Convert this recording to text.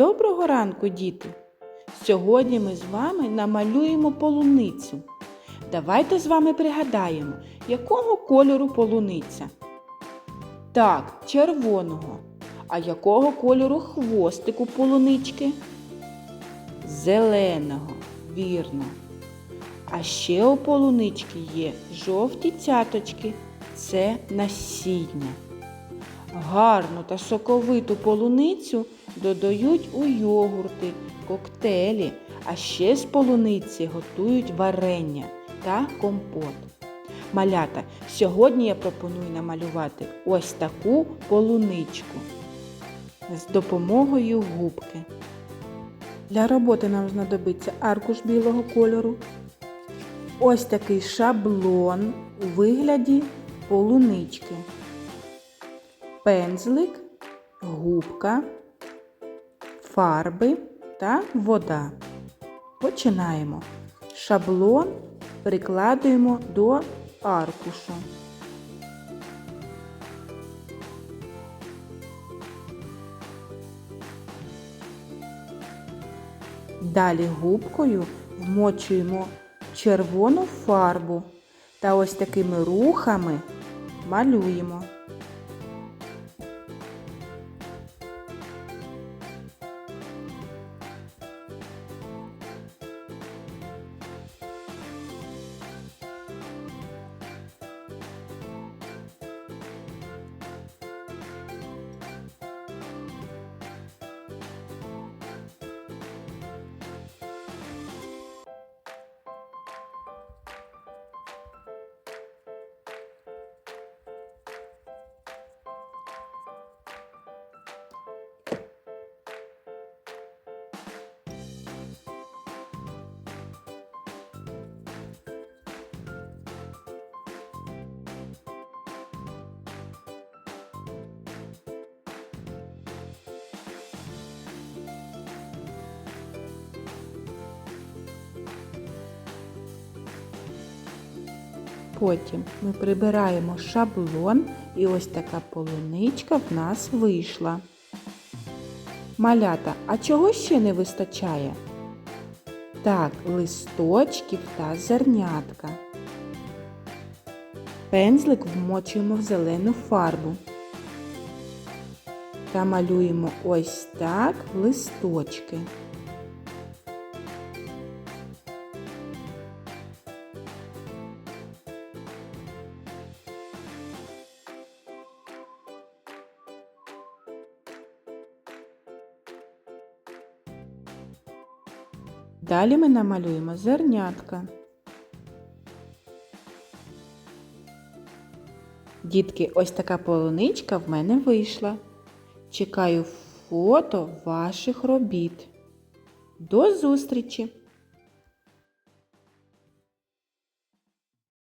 Доброго ранку, діти! Сьогодні ми з вами намалюємо полуницю. Давайте з вами пригадаємо, якого кольору полуниця. Так, червоного. А якого кольору хвостик у полунички? Зеленого, вірно. А ще у полунички є жовті цяточки. Це насіння. Гарну та соковиту полуницю додають у йогурти, коктейлі, а ще з полуниці готують варення та компот. Малята, сьогодні я пропоную намалювати ось таку полуничку з допомогою губки. Для роботи нам знадобиться аркуш білого кольору. Ось такий шаблон у вигляді полунички пензлик, губка, фарби та вода. Починаємо. Шаблон прикладуємо до аркушу. Далі губкою вмочуємо червону фарбу та ось такими рухами малюємо. Потім ми прибираємо шаблон і ось така полуничка в нас вийшла. Малята, а чого ще не вистачає? Так, листочків та зернятка. Пензлик вмочуємо в зелену фарбу. Та малюємо ось так листочки. Далі ми намалюємо зернятка. Дітки, ось така полуничка в мене вийшла. Чекаю фото ваших робіт. До зустрічі!